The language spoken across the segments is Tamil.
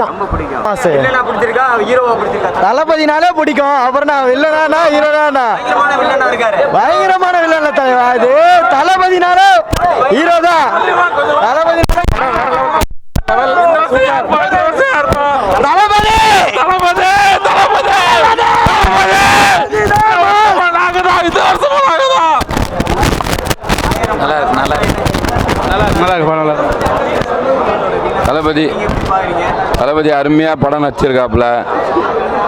பிடிக்கும். ரொம்ப பிடிக்கும். ஆ, சரி. இல்லைனா பிடிச்சிருக்கா? ஹீரோவா பிடிச்சிருக்கா? தளபதினாலே பிடிக்கும். அப்புறம் நான் வில்லனா ஹீரோனா பயங்கரமான வில்லனா இருக்காரு. பயங்கரமான வில்லன் தலைவா இது. தளபதினாலே ஹீரோ தான் தளபதி நல்லா இருக்கு நல்லா இருக்கு நல்லா இருக்கு நல்லா இருக்கு தளபதி நீங்க எப்படி பாக்குறீங்க தளபதி அருமையாக படம் நடிச்சிருக்காப்புல.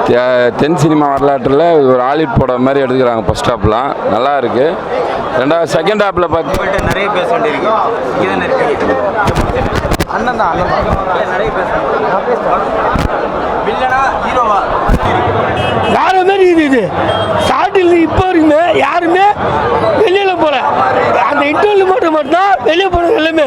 தெ- தென் சினிமா வரலாற்றில் ஒரு ஹாலிவுட் படம் மாதிரி எடுத்துக்கிறாங்க ஃபர்ஸ்ட் ஹாப்லாம் நல்லா இருக்கு. ரெண்டாவது செகண்ட் ஹாப்பில் பார்த்து நிறைய பேச அண்ணன் தான் அண்ணன் நிறைய பேச வில்லனா ஹீரோவா? வேற மாதிரி இது இது? ஸ்டார்டில் இப்போ வரைக்குமே யாருமே வெளியில போல. அந்த இன்டர்வியூ மட்டும் மட்டும்தான் வெளியே போனது எல்லாமே.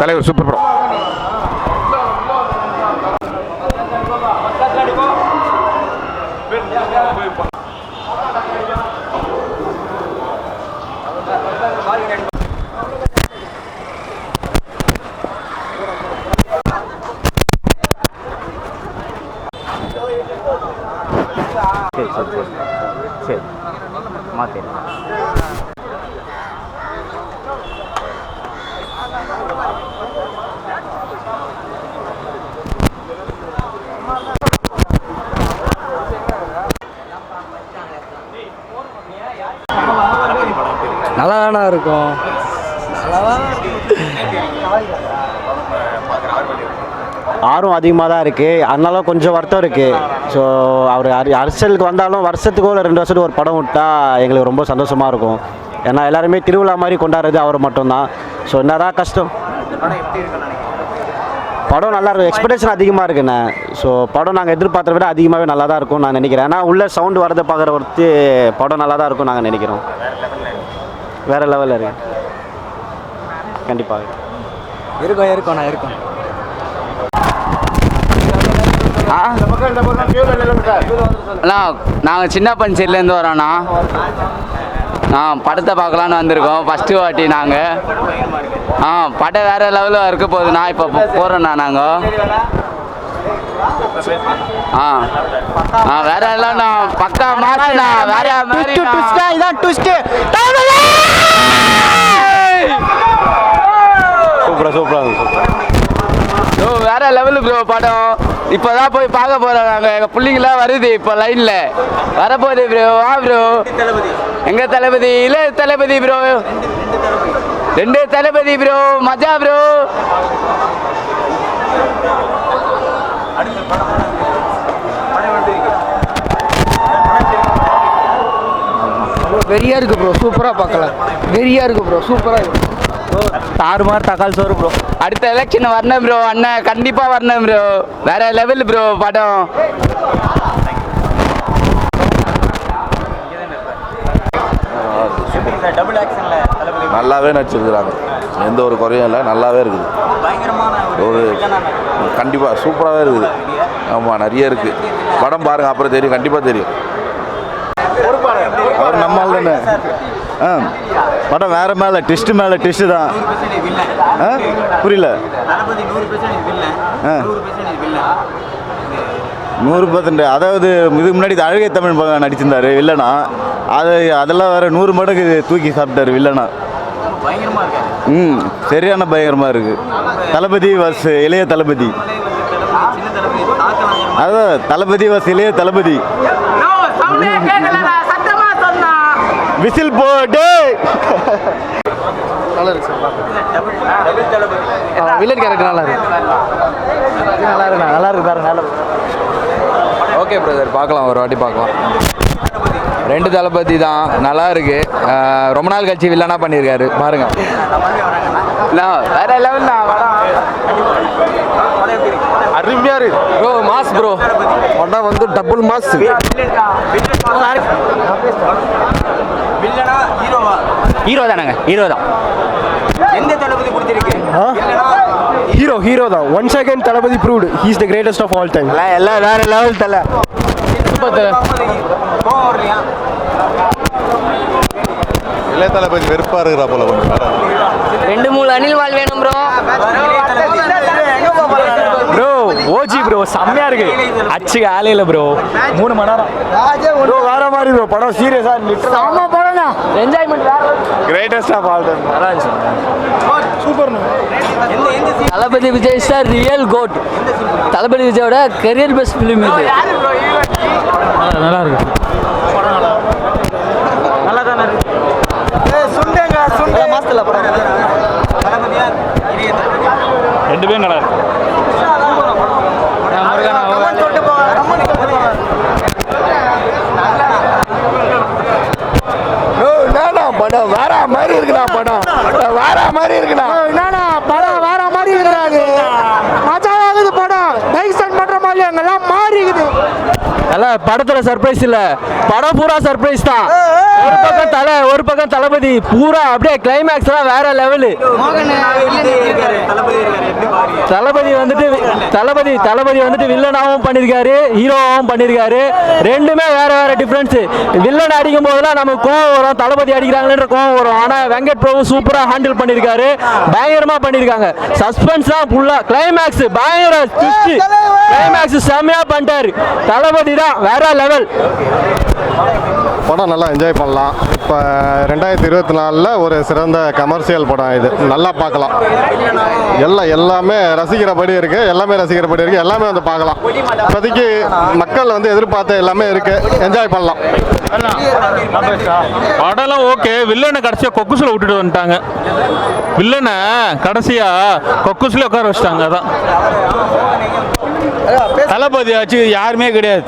தலைவர் சூப்பர் படம் சரி சரி. சரி சரி மாற்றி நல்லா தானே இருக்கும். ஆர்வம் அதிகமாக தான் இருக்குது அதனால கொஞ்சம் வருத்தம் இருக்குது ஸோ அவர் அரி அரசியலுக்கு வந்தாலும் வருஷத்துக்கோ இல்லை ரெண்டு வருஷத்துக்கு ஒரு படம் விட்டா எங்களுக்கு ரொம்ப சந்தோஷமாக இருக்கும். ஏன்னா எல்லாருமே திருவிழா மாதிரி கொண்டாடுறது அவர் மட்டும்தான். ஸோ என்னதான் கஷ்டம். படம் நல்லா இருக்கும். எக்ஸ்பெக்டேஷன் அதிகமாக இருக்குண்ணே. ஸோ படம் நாங்கள் எதிர்பார்த்த விட அதிகமாகவே நல்லா தான் இருக்கும் நான் நினைக்கிறேன். ஏன்னா உள்ள சவுண்டு வரதை பார்க்குற ஒருத்தி படம் நல்லா தான் இருக்கும் நாங்கள் நினைக்கிறோம். வேறு லெவலில் இருக்கு. கண்டிப்பாக. இருக்கும் இருக்கும் நான் இருக்கும். அண்ணா நாங்கள் சின்ன பஞ்சேரியிலேருந்து வரோண்ணா ஆ படத்தை பார்க்கலான்னு வந்திருக்கோம். ஃபஸ்ட்டு வாட்டி நாங்கள் ஆ படம் வேறு லெவலில் இருக்க போகுதுண்ணா. இப்போ போகிறோண்ணா நாங்கள் ஆ. ஆ வேற இல்லைண்ணா பக்கா மாசுண்ணா வேற மாதிரி இதான் ட்விஸ்ட்டு சூப்பராக சூப்பராக ப்ரோ வேற லெவலு ப்ரோ படம். இப்போதான் போய் பார்க்க போகிறோம் நாங்கள் எங்கள் பிள்ளைங்களாம் வருது இப்போ லைனில் வரப்போகுது ப்ரோ வா ப்ரோ எங்க தளபதி? இல்ல தளபதி ப்ரோ ரெண்டு தளபதி ப்ரோ மஜா ப்ரோ வெறியா இருக்கு ப்ரோ சூப்பரா பார்க்கலாம் வெறியா இருக்கு ப்ரோ சூப்பரா இருக்கு. தாறுமாறு தக்காளி சோறு ப்ரோ அடுத்த எலெக்ஷன் வரணும் ப்ரோ அண்ணன் கண்டிப்பா வரணும் ப்ரோ வேற லெவல் ப்ரோ படம். நல்லாவே நடிச்சிருக்கிறாங்க. எந்த ஒரு குறையும் இல்லை. நல்லாவே இருக்குது. பயங்கரமான ஒரு கண்டிப்பாக சூப்பராகவே இருக்குது. ஆமாம் நிறைய இருக்குது படம் பாருங்கள் அப்புறம் தெரியும் கண்டிப்பாக தெரியும். அவர் நம்மால் தானே? ஆ படம் வேற மேலே டெஸ்ட் மேலே டெஸ்ட் தான். ஆ புரியல? நூறு ஆ. நூறு பர்சன்ட் அதாவது இதுக்கு முன்னாடி இந்த அழகை தமிழ் பகம் நடிச்சிருந்தாரு வில்லனா. அது அதெல்லாம் வேற நூறு மடங்கு தூக்கி சாப்பிட்டாரு வில்லனா. ம் சரியான பயங்கரமாக இருக்குது தளபதி வஸ் இளைய தளபதி. சின்ன தளபதி அதான் தளபதி. விசில் போட்டு. டபுள் தளபதி வில்லன் கேரக்டர் நல்லா இருக்கு நல்லா இருக்கு நல்லா இருக்கு. பாருங்க நல்லா ஓகே பிரதர் பார்க்கலாம் ஒரு வாட்டி பார்க்கலாம். ரெண்டு தளபதி தான் நல்லா இருக்கு ரொம்ப நாள் கழிச்சு வில்லனா பண்ணியிருக்காரு. பாருங்க. வேற லெவல் தான் அருமையா இருக்கு. ப்ரோ மாஸ் ப்ரோ படம் வந்து டபுள் மாஸ் வில்லனா ஹீரோவா ஹீரோ தானங்க? ஹீரோ தான். எந்த தளபதி பிடிச்சிருக்கு? ஹீரோ ஹீரோ தான். One second Thalapathy proved he's the greatest of all time எல்லாம் வேற லெவல் தலை. இளைய தளபதி வெறுப்பாக இருக்கிறா போல ரெண்டு மூணு அணில் வாழ் வேணும் ப்ரோ ப்ரோ செம்மையா இருக்கு. அச்சுக்கு ஆலையில ப்ரோ மூணு மணி நேரம். ப்ரோ வேற மாதிரி ப்ரோ படம் சீரியஸா செம்ம படம் என்ஜாய்மெண்ட் வேற கிரேட்டஸ்ட் ஆஃப் ஆல் டைம் நல்லா இருந்துச்சு scene? Thalapathy Vijay sir real GOAT Thalapathy விஜயோட கெரியர் பெஸ்ட் ஃபிலிம் இது. நல்லா இருக்கு. மாசத்துல படம். தளபதியா இளைய தளபதி ரெண்டு பேரும் நல்லா இருக்கு படம் வேற மாதிரி இருக்குடா படம். வேற மாதிரி இருக்குடா என்னண்ணா படம் வேற மாதிரி இருக்கிறாங்க மஜாவாகுது படம் டைசன் பண்ற மாதிரி அங்கெல்லாம் மாறி இருக்குது நல்லா படத்துல சர்ப்ரைஸ் இல்ல. படம் பூரா சர்ப்ரைஸ் தான். ஒரு பக்கம் தலை ஒரு பக்கம் தளபதி. பூரா அப்படியே கிளைமேக்ஸ் எல்லாம் வேற லெவலு தளபதி வந்துட்டு தளபதி தளபதி வந்துட்டு வில்லனாவும் பண்ணியிருக்காரு ஹீரோவாகவும் பண்ணியிருக்காரு ரெண்டுமே வேற வேற டிஃப்ரென்ஸ் வில்லன் அடிக்கும் போதெல்லாம் நமக்கு கோவம் வரும். தளபதி அடிக்கிறாங்களேன்ற கோவம் வரும். ஆனால் வெங்கட் பிரபு சூப்பராக ஹேண்டில் பண்ணியிருக்காரு பயங்கரமாக பண்ணியிருக்காங்க சஸ்பென்ஸ் தான் ஃபுல்லாக கிளைமேக்ஸ் பயங்கர கிளைமேக்ஸ் செம்மையாக பண்ணிட்டாரு. தளபதி தான் வேற லெவல் படம் நல்லா என்ஜாய் பண்ணலாம். இப்போ ரெண்டாயிரத்தி இருபத்தி நாலில் ஒரு சிறந்த கமர்ஷியல் படம் இது. நல்லா பார்க்கலாம். எல்லாம் எல்லாமே ரசிக்கிறபடி இருக்கு. எல்லாமே ரசிக்கிறபடி இருக்கு. எல்லாமே வந்து பார்க்கலாம். இப்போதைக்கு மக்கள் வந்து எதிர்பார்த்த எல்லாமே இருக்கு. என்ஜாய் பண்ணலாம். படம்லாம் ஓகே வில்லனை கடைசியாக கொக்குசில் விட்டுட்டு வந்துட்டாங்க. வில்லனை கடைசியா கொக்குசில் உட்கார வச்சிட்டாங்க அதான். தளபதி ஆச்சு யாருமே கிடையாது.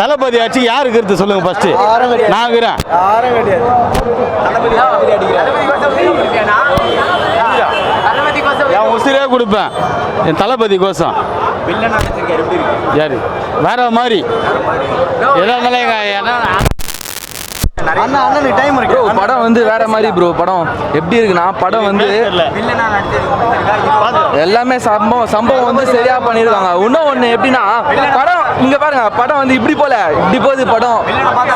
தளபதி ஆச்சு யாரு இருக்கிறது சொல்லுங்க ஃபர்ஸ்ட் நான் இருக்கிறேன். என் உசிரே கொடுப்பேன். என் தளபதி கோசம் இருக்கு? யாரு? வேற மாதிரி. எதா இருந்தாலும் எங்க என்ன அண்ணா அண்ணனுக்கு டைம் இருக்கு. ப்ரோ படம் வந்து வேற மாதிரி ப்ரோ படம் எப்படி இருக்குன்னா படம் வந்து எல்லாமே சம்பவம் சம்பவம் வந்து சரியா பண்ணிருக்காங்க. இன்னும் ஒண்ணு எப்படின்னா படம் இங்க பாருங்க படம் வந்து இப்படி போல. இப்படி போகுது படம்.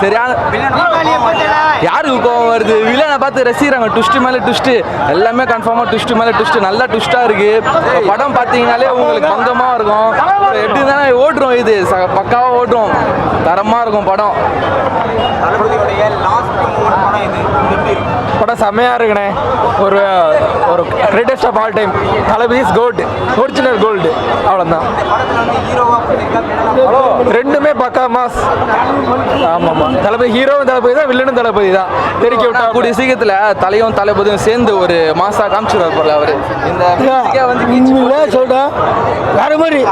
சரியான யாருக்கு கோவம் வருது? வில்லனை பார்த்து ரசிக்கிறாங்க. ட்விஸ்ட் மேல ட்விஸ்ட் எல்லாமே கன்ஃபார்மா ட்விஸ்ட் மேல ட்விஸ்ட் நல்லா ட்விஸ்டா இருக்கு. படம் பாத்தீங்கன்னாலே உங்களுக்கு பங்கமா இருக்கும். எப்படி தானே ஓட்டுறோம் இது. ச- பக்காவா ஓட்டுறோம். தரமா இருக்கும் படம். படம் இது இது எப்படி இருக்கு? படம் செம்மையா இருக்குண்ணே. ஒரு ஒரு greatest of all time Thalapathy is gold original gold அவ்வளோதான் ரெண்டுமே பக்கா மாஸ். ஆமாம்மா தளபதி ஹீரோவும் தளபதி தான் வில்லனும் தளபதி தான். தெரிக்க விட்டா கூடிய சீக்கிரத்தில் தலையும் தளபதியும் சேர்ந்து ஒரு மாசா காமிச்சிருவார் போல அவர். இந்த சொல்றேன் வேற மாதிரி.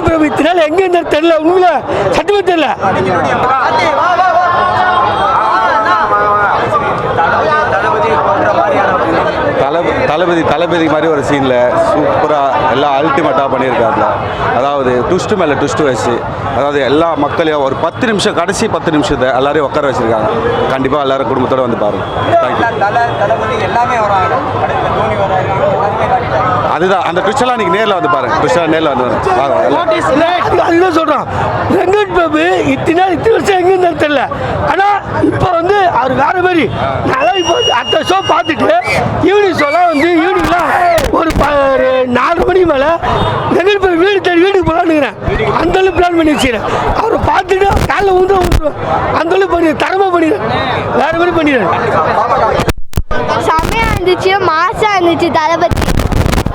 ஆண்டு பிரபுத்தினால் எங்கே இந்த தெரியல உண்மையில சட்டமே தெரியல. தளபதி தளபதி மாதிரி ஒரு சீனில் சூப்பராக எல்லாம் அல்டிமேட்டாக பண்ணியிருக்காருல அதாவது ட்விஸ்ட்டு மேலே ட்விஸ்ட்டு வச்சு அதாவது எல்லா மக்களையும் ஒரு பத்து நிமிஷம் கடைசி பத்து நிமிஷத்தை எல்லாரையும் உட்கார வச்சுருக்காங்க. கண்டிப்பாக எல்லோரும் குடும்பத்தோடு வந்து பாருங்கள் தேங்க்யூ எல்லாமே அதுதான் அந்த ட்விஸ்டெல்லாம் நீங்கள் நேரில் வந்து பாருங்க. ட்விஸ்டெல்லாம் நேரில் வந்து பாருங்க. வாங்க எல்லாம். அது- அதுதான் சொல்றான். வெங்கட் பாபு இத்தனை நாள் இத்தனை வருஷம் எங்க இருந்தாரு தெரியல. ஆனா இப்போ வந்து அவர் வேற மாதிரி. நல்லா இப்போ அடுத்த ஷோ பார்த்துட்டு ஈவினிங் ஷோலாம் வந்து ஈவினிங்லாம் ஒரு ப- ஒரு நாலு மணி மேல வெங்கட் பாபு வீடு தேடி வீட்டுக்கு போகலான்னுக்கிறேன் அந்த அளவுக்கு பிளான் பண்ணி வச்சுக்கிறேன். அவரை பார்த்துட்டு காலைல உண்டு உண்டு அந்த அளவுக்கு பண்ணி தரமா பண்ணிடுறேன். வேற மாதிரி பண்ணிடுறேன். செம்மையா இருந்துச்சு மாசா இருந்துச்சு தளபதி.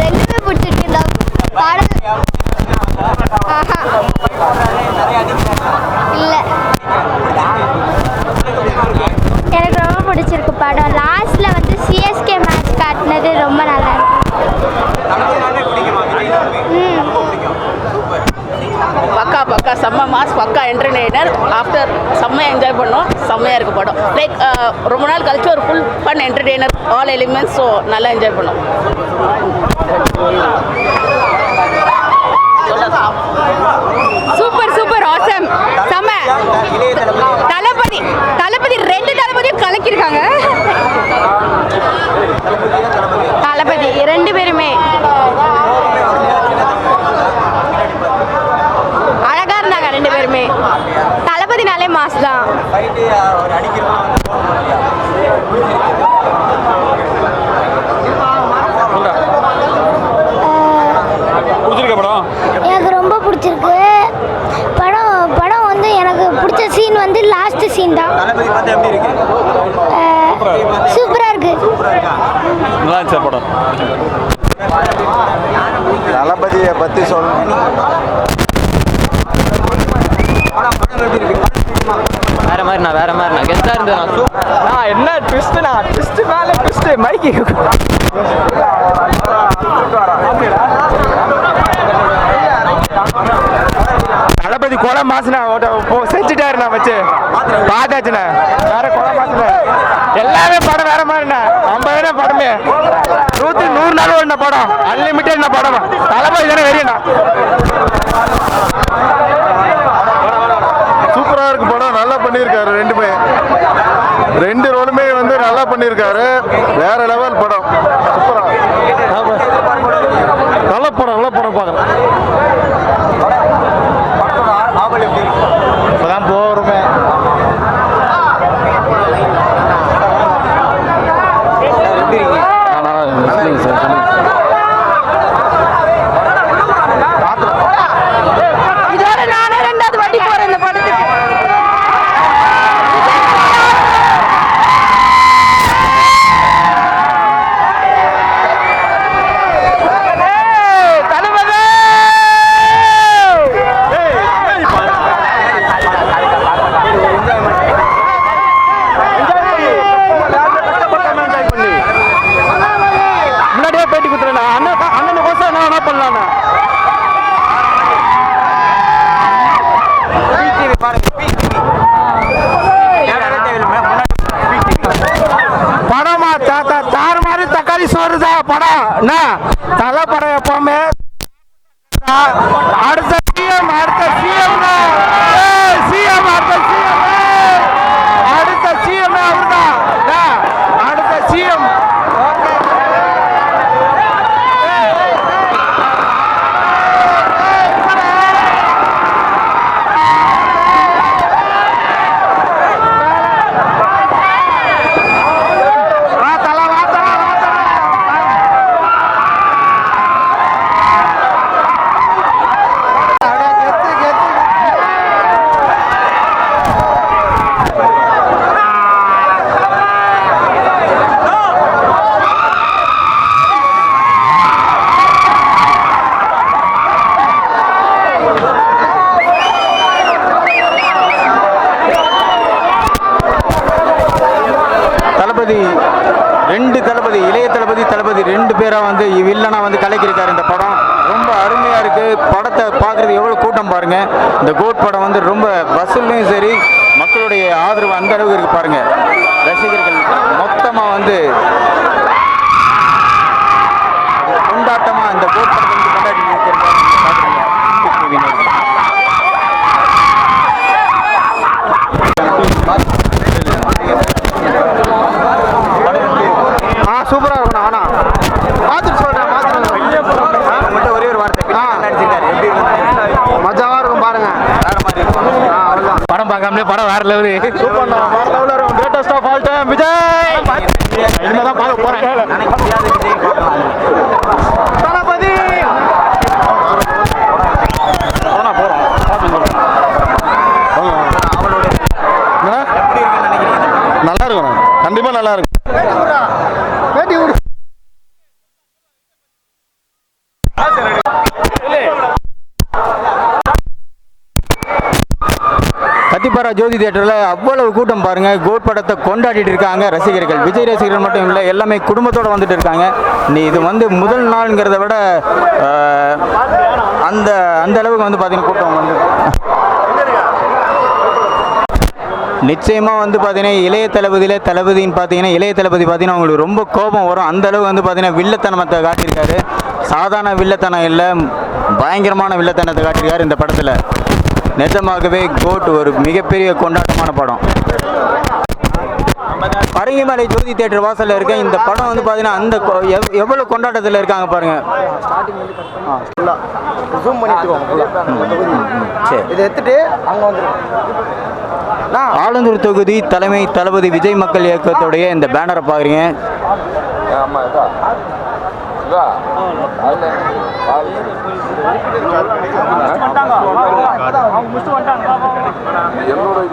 ரெண்டுமே பிடிச்சிருக்கு இந்த படம் ஆஹா இல்ல எனக்கு ரொம்ப பிடிச்சிருக்கு படம் லாஸ்ட்ல வந்து சிஎஸ்கே மேட்ச் காட்டினது ரொம்ப நல்லா இருக்கு ம் பக்கா பக்கா செம்ம மாஸ் பக்கா என்டர்டெய்னர் ஆஃப்டர் செம்மையாக என்ஜாய் பண்ணோம் செம்மையாக இருக்குது படம் லைக் ரொம்ப நாள் கழிச்சு ஒரு full fun entertainer all elements so நல்லா என்ஜாய் பண்ணோம். சூப்பர் சூப்பர் ஆசம் செம தளபதி தளபதி ரெண்டு தளபதியும் கலக்கியிருக்காங்க தளபதி ரெண்டு பேருமே அழகா இருந்தாங்க ரெண்டு பேருமே தளபதினாலே மாஸ் தான் ஃபைட்டு ஒரு அடிக்கிறோம் பிடிச்சிருக்க படம் எனக்கு ரொம்ப பிடிச்சிருக்கு படம் படம் வந்து எனக்கு பிடிச்ச சீன் வந்து லாஸ்ட் சீன் தான் தளபதி பார்த்தா எப்படி இருக்கு சூப்பராக இருக்கு நல்லா இருந்துச்சு படம். தளபதியை பற்றி சொல்லணும் வேற மாதிரி நான் வேற மாதிரி நான். கெஸ்டா இருந்தேன்? நான் நான் என்ன ட்விஸ்ட்னா ட்விஸ்ட் மேல ட்விஸ்ட் மைக்கு தளபதி கொலை மாசுனா செஞ்சுட்டாரு நான் வச்சு பார்த்தாச்சுண்ணே வேற கொலை மாசுன எல்லாமே படம் வேற மாதிரிண்ணே ஐம்பதாயிரம் படமே நாள் ஓடின படம்? அன்லிமிட்டட் படம்? தளபதி தானே வெறியண்ணா சூப்பராக இருக்கு படம். நல்லா பண்ணியிருக்காரு ரெண்டுமே ரெண்டு ரோலுமே வந்து நல்லா பண்ணியிருக்காரு. வேற லெவல் படம். சூப்பரா. நல்ல படம் நல்ல படம் பார்க்கலாம் தளபதி வந்து வில்லனா வந்து கலக்கியிருக்காரு இந்த படம். ரொம்ப அருமையாக இருக்குது படத்தை பார்க்குறது எவ்வளோ கூட்டம் பாருங்கள் இந்த கோட் படம் வந்து ரொம்ப வசூலையும் சரி மக்களுடைய ஆதரவு அந்த அளவுக்கு இருக்குது பாருங்கள் ரசிகர்கள் மொத்தமாக வந்து கொண்டாட்டமாக இந்த கோட் படத்தை வந்து கொண்டாடி இருக்கிறாங்க ஆ சூப்பராக இருக்கும் ஆனா பார்த்துட்டு சொல்கிறேன் பார்த்துட்டு மட்டும் ஒரே ஒரு வார்த்தை பின்னாடி நடிச்சிருக்காரு எப்படி இருக்கு மஜாவாக இருக்கும் பாருங்க வேற மாதிரி இருக்கும் ஆ அவ்வளோதான் படம் வேற லெவலு சூப்பர் வேற லெவலில் இருக்கும் greatest of all time Vijay இனிமேல் தான் பார்க்க போகிறேன் நினைக்க முடியாத விஜய் பார்க்கலாம் தளபதி நல்லா இருக்கும் கண்டிப்பாக நல்லா இருக்கும் பேட்டி விடு சூப்பராக ஜோதி தியேட்டரில் அவ்வளவு கூட்டம் பாருங்கள் கோட் படத்தை கொண்டாடிட்டு இருக்காங்க ரசிகர்கள். விஜய் ரசிகர்கள் மட்டும் இல்லை எல்லாமே குடும்பத்தோடு வந்துட்டு இருக்காங்க. நீ இது வந்து முதல் நாள்ங்கிறத விட அந்த அந்த அளவுக்கு வந்து பார்த்தீங்கன்னா கூட்டம் வந்து. நிச்சயமாக வந்து பார்த்தீங்கன்னா இளைய தளபதியில் தளபதின்னு பார்த்தீங்கன்னா இளைய தளபதி பார்த்தீங்கன்னா அவங்களுக்கு ரொம்ப கோபம் வரும். அந்த அளவு வந்து பார்த்தீங்கன்னா வில்லத்தனத்தை காட்டியிருக்காரு. சாதாரண வில்லத்தனம் இல்லை பயங்கரமான வில்லத்தனத்தை காட்டியிருக்காரு இந்த படத்தில். நிஜமாகவே கோட் ஒரு மிகப்பெரிய கொண்டாட்டமான படம். பரங்கிமலை ஜோதி தியேட்டர் வாசல்ல இருக்க இந்த படம் வந்து பார்த்தீங்கன்னா அந்த கொ- எவ்- எவ்வளவு கொண்டாட்டத்தில் இருக்காங்க பாருங்க. ஜூம் சரி இதை எடுத்துட்டு அங்கே ஆலந்தூர் தொகுதி தலைமை தளபதி விஜய் மக்கள் இயக்கத்துடைய இந்த பேனரை பார்க்குறீங்க ஆமாம்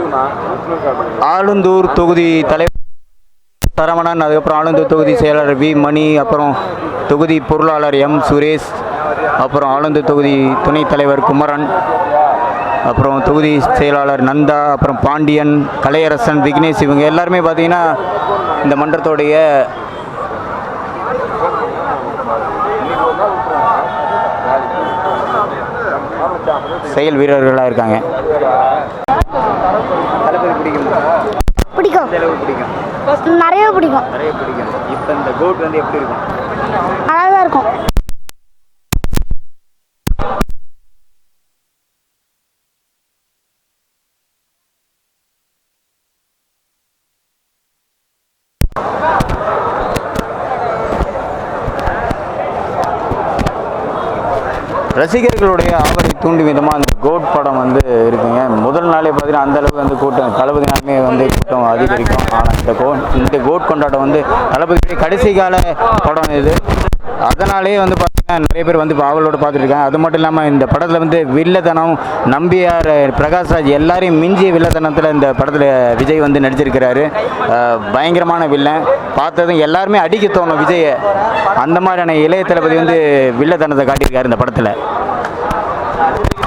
இதா ஆலந்தூர் தொகுதி தலைவர் சரவணன் அதுக்கப்புறம் ஆலந்தூர் தொகுதி செயலாளர் வி மணி அப்புறம் தொகுதி பொருளாளர் எம் சுரேஷ் அப்புறம் ஆலந்தூர் தொகுதி துணைத் தலைவர் குமரன் அப்புறம் தொகுதி செயலாளர் நந்தா அப்புறம் பாண்டியன் கலையரசன் விக்னேஷ் இவங்க எல்லாருமே பார்த்தீங்கன்னா இந்த மன்றத்தோடைய செயல் வீரர்களாக இருக்காங்க. பிடிக்கும். பிடிக்கும்? நிறைய பிடிக்கும். நிறைய பிடிக்கும். இப்போ இந்த கோட் வந்து எப்படி இருக்கும்? அழகாக இருக்கும். ரசிகர்களுடைய தூண்டும் விதமாக அந்த கோட் படம் வந்து இருக்குங்க. முதல் நாளே பார்த்தீங்கன்னா அந்த அளவுக்கு வந்து கூட்டம் தளபதி நாளுமே வந்து கூட்டம் அதிகரிக்கும். ஆனால் இந்த கோ இந்த கோட் கொண்டாட்டம் வந்து தளபதி கடைசி கால படம் இது. அதனாலேயே வந்து பார்த்தீங்கன்னா நிறைய பேர் வந்து இப்போ பார்த்துருக்காங்க அது மட்டும் இல்லாமல் இந்த படத்தில் வந்து வில்லத்தனம் நம்பியார் பிரகாஷ் ராஜ் எல்லாரையும் மிஞ்சிய வில்லத்தனத்தில் இந்த படத்தில் விஜய் வந்து நடிச்சிருக்கிறாரு. பயங்கரமான வில்லன். பார்த்ததும் எல்லாருமே அடிக்க தோணும் விஜயை. அந்த மாதிரியான இளைய தளபதி வந்து வில்லத்தனத்தை காட்டியிருக்காரு இந்த படத்தில்.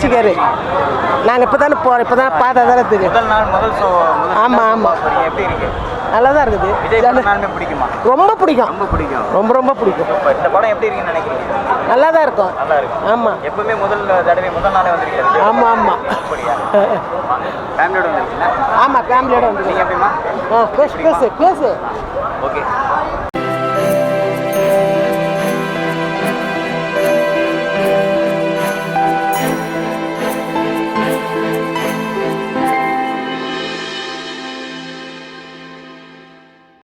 ரசிகர் நாங்கள் இப்போ தானே போகிறோம் இப்போ தானே பார்த்தா தானே தெரியும் ஆமாம் ஆமாம் எப்படி இருக்கு? நல்லா தான் இருக்குது ரொம்ப பிடிக்கும். ரொம்ப பிடிக்கும். ரொம்ப ரொம்ப பிடிக்கும். இந்த படம் எப்படி இருக்குன்னு நினைக்கிறீங்க? நல்லா தான் இருக்கும். நல்லா இருக்கும். ஆமாம் எப்பவுமே முதல் தடவை முதல் நாளே வந்திருக்காரு ஆமாம் ஆமாம் ஃபேமிலியோட வந்திருக்கீங்களா? ஆமாம் ஃபேமிலியோட வந்து நீங்கள் எப்படிமா ஆ பேசு பேசு பேசு.